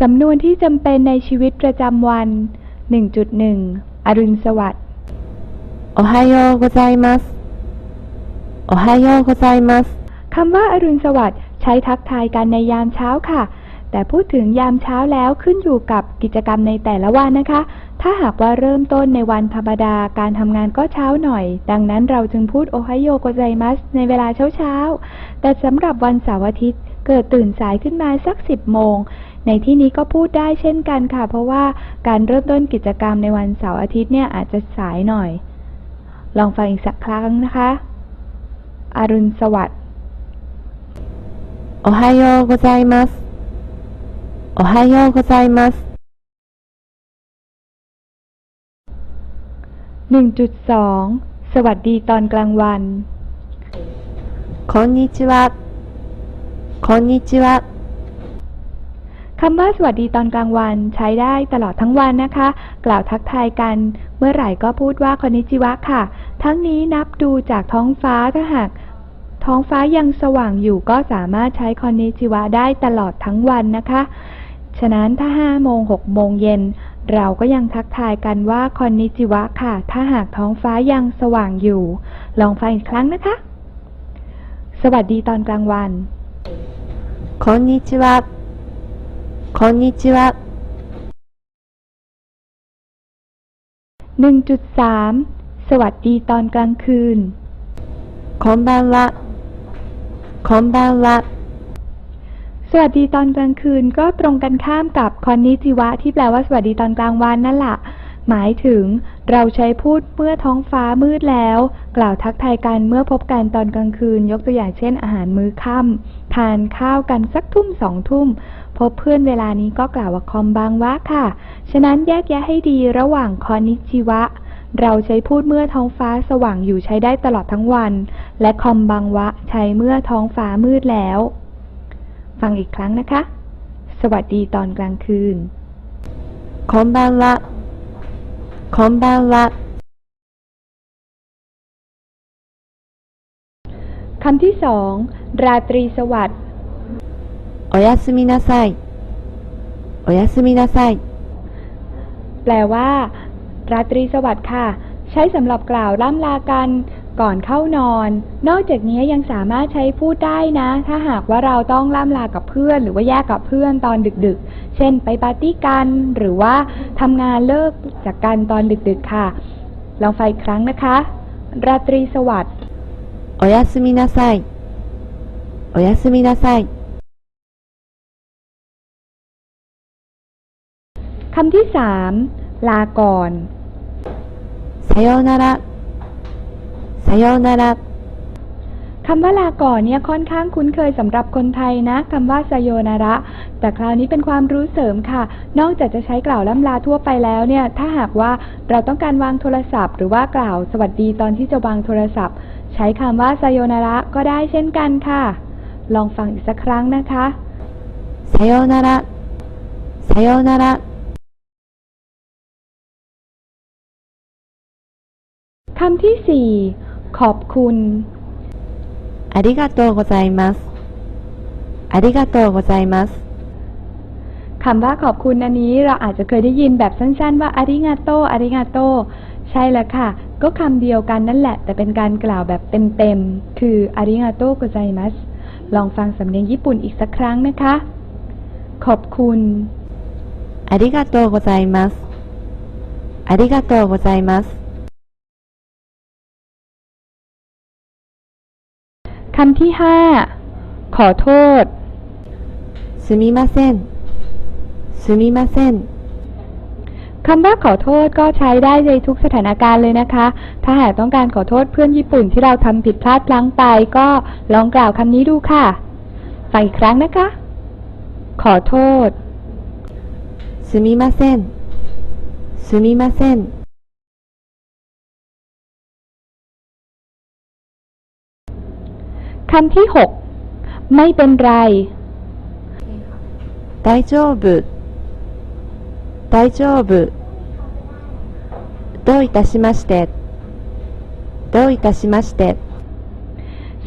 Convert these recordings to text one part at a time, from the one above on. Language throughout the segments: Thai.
สำนวนที่จำเป็นในชีวิตประจำวัน 1.1 อรุณสวัสดิ์ おはようございます。おはようございます。 คำว่าอรุณสวัสดิ์ใช้ทักทายกันในยามเช้าค่ะ แต่พูดถึงยามเช้าแล้วขึ้นอยู่กับกิจกรรมในแต่ละวันนะคะ ถ้าหากว่าเริ่มต้นในวันธรรมดาการทำงานก็เช้าหน่อย ดังนั้นเราจึงพูดโอไฮโยโกไซมัสในเวลาเช้าเช้าๆแต่สำหรับวันเสาร์อาทิตย์เกิดตื่นสายขึ้นมาสัก 10 โมง ในที่นี้ก็พูดได้เช่นกันค่ะ เพราะว่าการเริ่มต้นกิจกรรมในวันเสาร์อาทิตย์เนี่ยอาจจะสายหน่อย ลองฟังอีกสักครั้งนะคะ อรุณสวัสดิ์ おはようございます。おはようございます。 1.2 สวัสดีตอนกลางวัน こんにちは。こんにちは。 คำว่าสวัสดีตอนกลางวันใช้ได้ตลอดทั้งวันนะคะ กล่าวทักทายกัน เมื่อไหร่ก็พูดว่าคอนิจิวะค่ะ ทั้งนี้นับดูจากท้องฟ้าถ้าหากท้องฟ้ายังสว่างอยู่ก็สามารถใช้คอนิจิวะได้ตลอดทั้งวันนะคะ ฉะนั้นถ้า5โมง6โมงเย็น เราก็ยังทักทายกันว่าคอนิจิวะค่ะ ถ้าหากท้องฟ้ายังสว่างอยู่ ลองฟังอีกครั้งนะคะ สวัสดีตอนกลางวันคอนิจิวะ こんにちは。 1.3 สวัสดีตอนกลางคืน こんばんは。こんばんは。 สวัสดีตอนกลางคืนก็ตรงกันข้ามกับคอนนิจิวะที่แปลว่าสวัสดีตอนกลางวันนั่นแหละ หมายถึงเราใช้พูดเมื่อท้องฟ้ามืดแล้ว กล่าวทักทายกันเมื่อพบกันตอนกลางคืน ยกตัวอย่างเช่น อาหารมื้อค่ำทานข้าวกันสักทุ่มสองทุ่ม พ บเพื่อนเวลานี้ก็กล่าวว่าคอมบังวะค่ะ ฉะนั้นแยกแยะให้ดีระหว่างคอนิชิวะ เราใช้พูดเมื่อท้องฟ้าสว่างอยู่ใช้ได้ตลอดทั้งวัน และคอมบังวะใช้เมื่อท้องฟ้ามืดแล้ว ฟังอีกครั้งนะคะ สวัสดีตอนกลางคืนคอมบังวะคอมบังวะคำที่สองราตรีสวัสดิ์ おやすみなさい。おやすみなさい。 แปลว่า ราตรีสวัสดิ์ค่ะ ใช้สำหรับกล่าวล่ำลากันก่อนเข้านอน นอกจากนี้ยังสามารถใช้พูดได้นะ ถ้าหากว่าเราต้องล่ำลากับเพื่อน หรือว่าแยกกับเพื่อนตอนดึกๆ เช่นไปปาร์ตี้กัน หรือว่าทำงานเลิกจากกันตอนดึกๆค่ะ ลองฟังอีกครั้งนะคะ ราตรีสวัสดิ์ おやすみなさい。おやすみなさい。 คำที่สาม ลาก่อน さようなら。さようなら。 คำว่าลาก่อนเนี่ยค่อนข้างคุ้นเคยสำหรับคนไทยนะคำว่าสโยนาระ แต่คราวนี้เป็นความรู้เสริมค่ะ นอกจากจะใช้กล่าวล่ำลาทั่วไปแล้วเนี่ย ถ้าหากว่าเราต้องการวางโทรศัพท์ หรือว่ากล่าวสวัสดีตอนที่จะวางโทรศัพท์ ใช้คำว่าสโยนาระก็ได้เช่นกันค่ะ ลองฟังอีกสักครั้งนะคะ さようなら。さようなら。 คำที่สี่ขอบคุณありがとうございますありがとうございますคำว่าขอบคุณอันนี้เราอาจจะเคยได้ยินแบบสั้นๆ ว่าอาริงาโตอาริงาโตใช่แล้วค่ะ ก็คำเดียวกันนั่นแหละ แต่เป็นการกล่าวแบบเต็มๆ คืออาริงาโตกุไซมัสลองฟังสำเนียงญี่ปุ่นอีกสักครั้งนะคะ ขอบคุณอาริงาโตกุไซมัสอาริงาโตกไซมัส คำที่ห้า ขอโทษ すみません。すみません。 คำว่าขอโทษก็ใช้ได้ในทุกสถานการณ์เลยนะคะ ถ้าหากต้องการขอโทษเพื่อนญี่ปุ่นที่เราทำผิดพลาดพลั้งไป ก็ลองกล่าวคำนี้ดูค่ะฟังอีกครั้งนะคะ ขอโทษ すみません。すみません。 คำที่หก ไม่เป็นไร 大丈夫。大丈夫。どういたしまして。どういたしまして。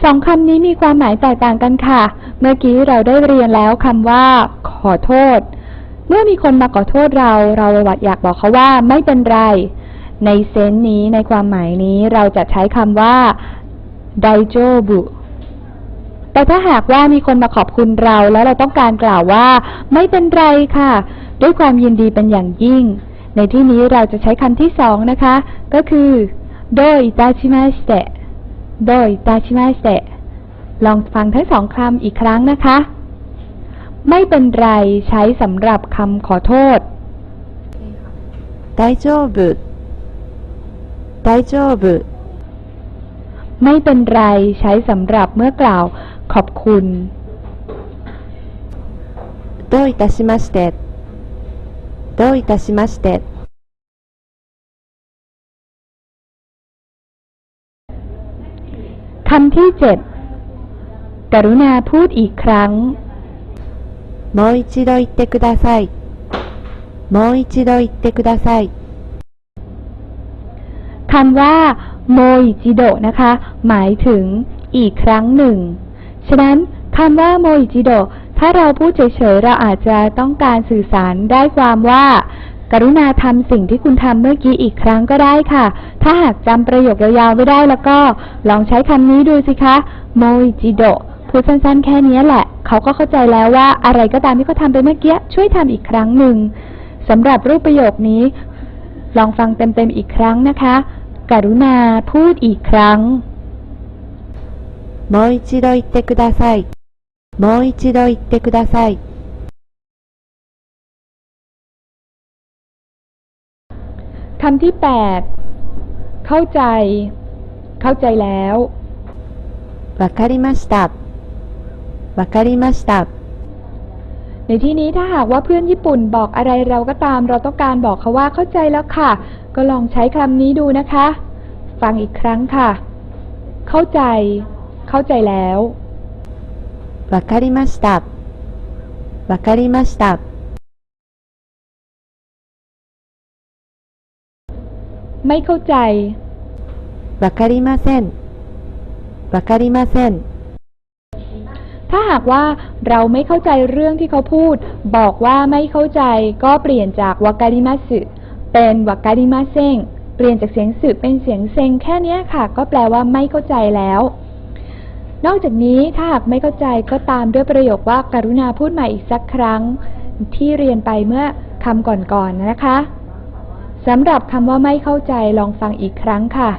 สองคำนี้มีความหมายแตกต่างกันค่ะ เมื่อกี้เราได้เรียนแล้วคำว่า ขอโทษ เมื่อมีคนมาขอโทษเรา เราอยากบอกเขาว่าไม่เป็นไร ในเซนส์นี้ในความหมายนี้เราจะใช้คำว่าไดโจบุ แต่ถ้าหากว่ามีคนมาขอบคุณเราแล้วเราต้องการกล่าวว่า ไม่เป็นไรค่ะ ด้วยความยินดีเป็นอย่างยิ่ง ในที่นี้เราจะใช้คำที่สองนะคะ ก็คือโดยตาชิมาสเตโดยตาชิมาสเตลองฟังทั้งสองคำอีกครั้งนะคะ ไม่เป็นไรใช้สำหรับคำขอโทษไดโจบุไดโจบุไม่เป็นไรใช้สำหรับเมื่อกล่าว ขอบคุณ どういたしましてどういたしまして คำที่เจ็ดกรุณาพูดอีกครั้ง もう一度言ってくださいもう一度言ってください คำว่าโมอิจิโดะนะคะ หมายถึงอีกครั้งหนึ่ง ฉะนั้นคำว่าโมอิจิโดถ้าเราพูดเฉยๆ เราอาจจะต้องการสื่อสารได้ความว่า กรุณาทำสิ่งที่คุณทำเมื่อกี้อีกครั้งก็ได้ค่ะ ถ้าหากจำประโยคยาวๆ ไม่ได้แล้วก็ ลองใช้คำนี้ดูสิคะโมอิจิโดพูดสั้นๆ แค่นี้แหละ เขาก็เข้าใจแล้วว่าอะไรก็ตามที่เขาทำไปเมื่อกี้ช่วยทำอีกครั้งหนึ่งสำหรับรูปประโยคนี้ ลองฟังเต็มๆอีกครั้งนะคะ กรุณาพูดอีกครั้ง もう一度言ってくださいもう一度言ってください คำที่ 8 เข้าใจ เข้าใจแล้ว わかりましたわかりました ในที่นี้ถ้าหากว่าเพื่อนญี่ปุ่นบอกอะไรเราก็ตาม เราต้องการบอกเขาว่าเข้าใจแล้วค่ะ ก็ลองใช้คำนี้ดูนะคะ ฟังอีกครั้งค่ะ เข้าใจ เข้าใจแล้ว わかりましたわかりました ไม่เข้าใจ わかりませんわかりません ถ้าหากว่าเราไม่เข้าใจเรื่องที่เขาพูด บอกว่าไม่เข้าใจก็เปลี่ยนจากวากา i ิมาสึเป็นวากา i ิมาเซงเปลี่ยนจากเสียงสึเป็นเสียงเซงแค่เนี้ยค่ะ ก็แปลว่าไม่เข้าใจแล้ว นอกจากนี้ถ้าหากไม่เข้าใจก็ตามด้วยประโยคว่าการุณาพูดใหม่อีกสักครั้ง ที่เรียนไปเมื่อคำก่อนๆนะคะสำหรับคำว่าไม่เข้าใจลองฟังอีกครั้งค่ะ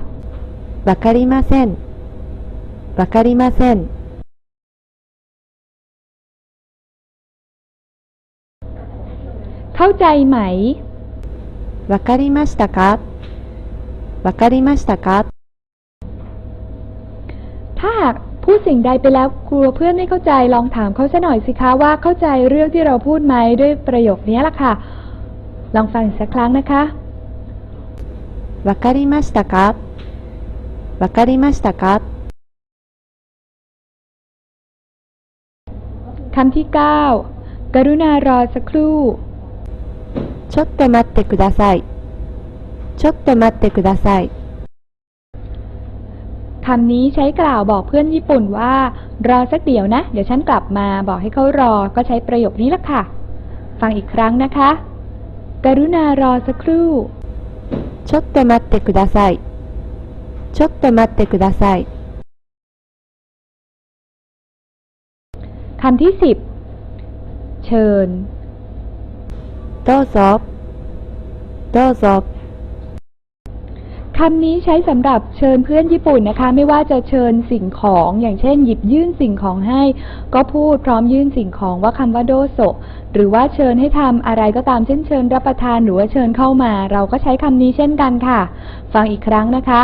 わかりませんわかりません เข้าใจไหม わかりましたかわかりましたか ถ้าหาก พูดสิ่งใดไปแล้วกลัวเพื่อนไม่เข้าใจลองถามเขาซะหน่อยสิคะว่าเข้าใจเรื่องที่เราพูดไหมด้วยประโยคนี้ล่ะค่ะ ลองฟังอีกสักครั้งนะคะ わかりましたかわかりましたか คำที่ 9 กรุณารอสักครู่ ちょっと待ってくださいちょっと待ってください คำนี้ใช้กล่าวบอกเพื่อนญี่ปุ่นว่า รอสักเดี๋ยวนะ เดี๋ยวฉันกลับมาบอกให้เขารอ ก็ใช้ประโยคนี้ละค่ะ ฟังอีกครั้งนะคะ กรุณารอสักครู่ ちょっと待ってくださいちょっと待ってください คำที่ 10 เชิญ どうぞどうぞ คำนี้ใช้สำหรับเชิญเพื่อนญี่ปุ่นนะคะ ไม่ว่าจะเชิญสิ่งของอย่างเช่น หยิบยื่นสิ่งของให้ ก็พูดพร้อมยื่นสิ่งของว่าคำว่าโดโซหรือว่าเชิญให้ทำอะไรก็ตามเช่นเชิญรับประทานหรือว่าเชิญเข้ามา เราก็ใช้คำนี้เช่นกันค่ะ ฟังอีกครั้งนะคะ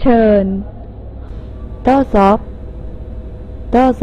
เชิญโดโซโดโซ